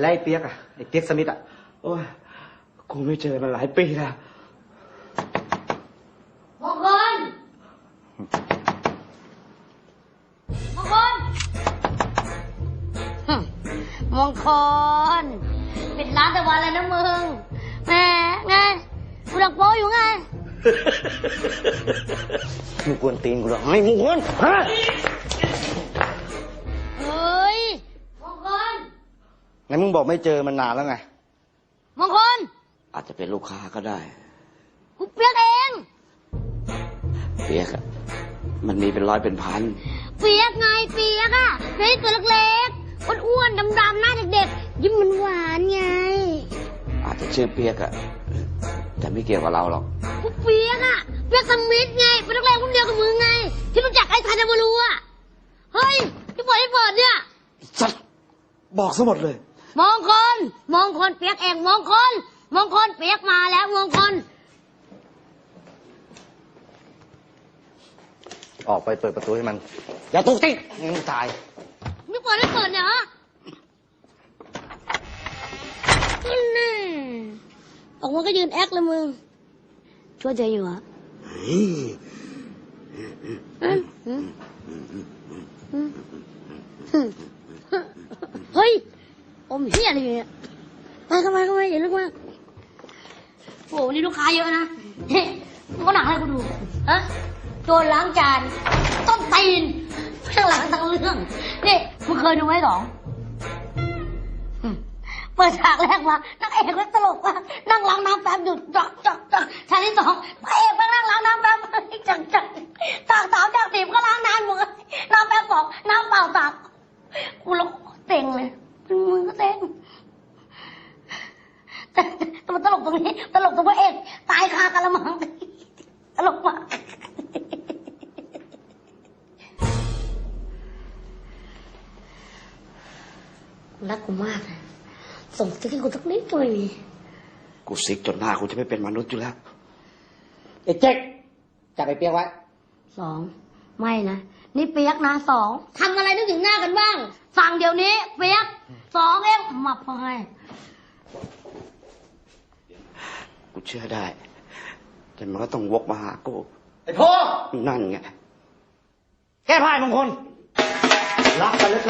แล้วไอ้เปียกอะไอ้เปียกสมิธอะโอ้ยกูไม่เจอมันหลายปีแล้วมงคลมงคลหึมงคลปิดร้านแต่วันอะไรนะมึงแหมไงกูดักโป้อยู่ไงมึงกวนตีนกูเหรอไอ้มึงกวนฮะ นมึงบอกไม่เจอมันนานแล้วไง มงคล อาจจะเป็นลูกค้าก็ได้ กูเปียกเอง เปียกอะมันมีเป็นร้อยเป็นพัน เปียกไงเปียกอะเปียกตัวเล็กๆอ้วนๆดำๆหน้าเด็กๆยิ้มมันหวานๆไง อาจจะเชื่อเปียกอะแต่ไม่เกี่ยวกับเราหรอก กูเปียกอะเปียกสมิธไงเป็นนักเลงคนเดียวกับมึงไง ที่รู้จักไอ้ทานมารูอะเฮ้ยที่เปิดให้เปิดเนี่ย สัตว์บอกซะหมดเลย มองคนมองคนเปียกเองมองคนมองคนเปียกมาแล้วมองคนออกไปเปิดประตูให้มัน อย่าตุกติกให้มึงตาย ไม่เปิดให้เปิดเนี่ยฮะนั่นแน่ออกมาก็ยืนแอคเลยมึง ช่วยใจอยู่เหรออืมอืมอืมอืมเฮ้ยอ มเฮียอะไรอยู่เนี่ยมาเข้ามาเข้ามาอย่าลึกมากโอ้โหนี่ลูกค้าเยอะนะเฮ้ยมึงก็หนักให้กูดูฮะโจรล้างจานต้นตีนข้างหลังทั้งเรื่องนี่มึงเคยดูไหมสองอืมเปิดฉากแรกมานักเอกก็ตลกว่านั่งล้างน้ำแป๊บหยุดจักจักจักฉากที่สองพระเอกมานั่งล้างน้ำแป๊บจักจักฉากสามฉากสี่ก็ล้างน้ำมึงน้ำแป๊บสองน้ำเปล่าตักกูแล้วเต็งเลย มึงก็เต็งแต่แต่มันตลกตรงนี้ ตลกตรงพระเอกตายคากะละมัง ตลกมากรักกูมากนะส่งสติ๊กให้กูสักนิดก็ไม่มี กูซิกจนหน้ากูจะไม่เป็นมนุษย์อยู่แล้วไอ้เจ๊กจับไอ้เปียกไว้ สอง ไม่นะ นี่เปียกนะสองทำอะไรนึกถึงหน้ากันบ้าง สั่งเดี๋ยวนี้เปียกสองเองมับพอให้กูเชื่อได้ แต่มันก็ต้องวกมาหากูไอ้พ่อนั่นไง แก้ผ้าให้มงคล รักกันเหลย